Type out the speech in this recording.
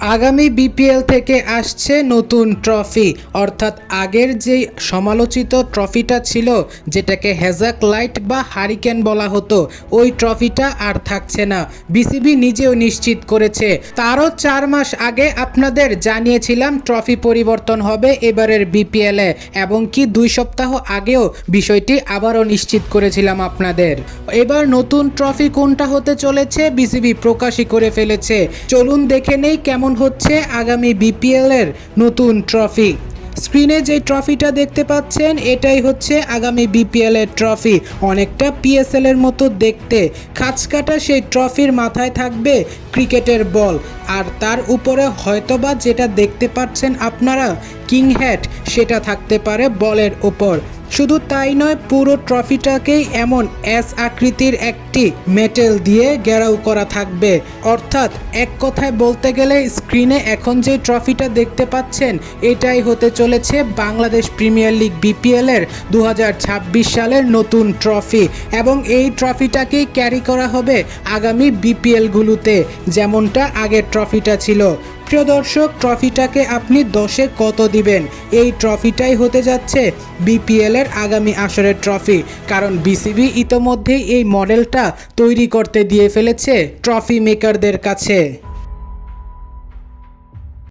আগামী বিপিএল থেকে আসছে নতুন ট্রফি, অর্থাৎ আগের যেই সমালোচিত ট্রফিটা ছিল, যেটাকে হ্যাজাক লাইট বা হারিকেন বলা হতো, ওই ট্রফিটা আর থাকছে না। বিসিবি নিজেও নিশ্চিত করেছে। তারও চার মাস আগে আপনাদের জানিয়েছিলাম ট্রফি পরিবর্তন হবে এবারের বিপিএলে এবং কি দুই সপ্তাহ আগেও বিষয়টি আবারও নিশ্চিত করেছিলাম আপনাদের। এবার নতুন ট্রফি কোনটা হতে চলেছে, বিসিবি প্রকাশই করে ফেলেছে। চলুন দেখে নেই কেমন হচ্ছে আগামী বিপিএল এর নতুন ট্রফি? স্ক্রিনে যে ট্রফিটা দেখতে পাচ্ছেন, এটাই হচ্ছে আগামী বিপিএল এর ট্রফি। অনেকটা পিএসএল এর মতো দেখতে। খাঁচকাটা সেই ট্রফির মাথায় থাকবে ক্রিকেটের বল। আর তার উপরে হয়তোবা যেটা দেখতে পাচ্ছেন আপনারা কিং হ্যাট সেটা থাকতে পারে বলের উপর শুধু তাই নয়, পুরো ট্রফিটাকেই এমন এস আকৃতির একটি মেটেল দিয়ে ঘেরাও করা থাকবে। অর্থাৎ এক কথায় বলতে গেলে, স্ক্রিনে এখন যে ট্রফিটা দেখতে পাচ্ছেন, এটাই হতে চলেছে বাংলাদেশ প্রিমিয়ার লিগ বিপিএল এর দু সালের নতুন ট্রফি। এবং এই ট্রফিটাকেই ক্যারি করা হবে আগামী বিপিএলগুলোতে যেমনটা আগের ট্রফিটা ছিল। প্রিয় দর্শক, ট্রফিটাকে আপনি দশে কত দিবেন? এই ট্রফিটাই হতে যাচ্ছে বিপিএল এর আগামী আসরের ট্রফি। কারণ বিসিবি ইতোমধ্যেই এই মডেলটা তৈরি করতে দিয়ে ফেলেছে ট্রফি মেকারদের কাছে।